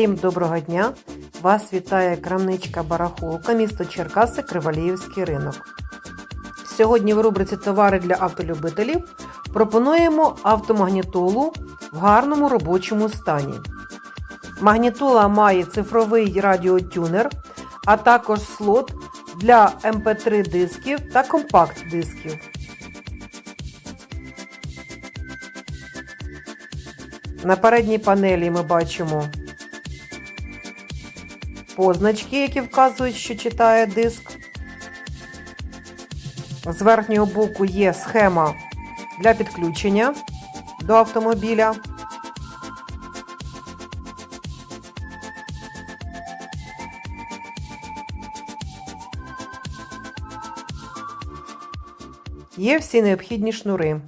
Всім доброго дня! Вас вітає крамничка Барахолка, місто Черкаси, Криваліївський ринок. Сьогодні в рубриці Товари для автолюбителів пропонуємо автомагнітолу в гарному робочому стані. Магнітола має цифровий радіотюнер, а також слот для MP3 дисків та компакт дисків. На передній панелі ми бачимо позначки, які вказують, що читає диск. З верхнього боку є схема для підключення до автомобіля. Є всі необхідні шнури.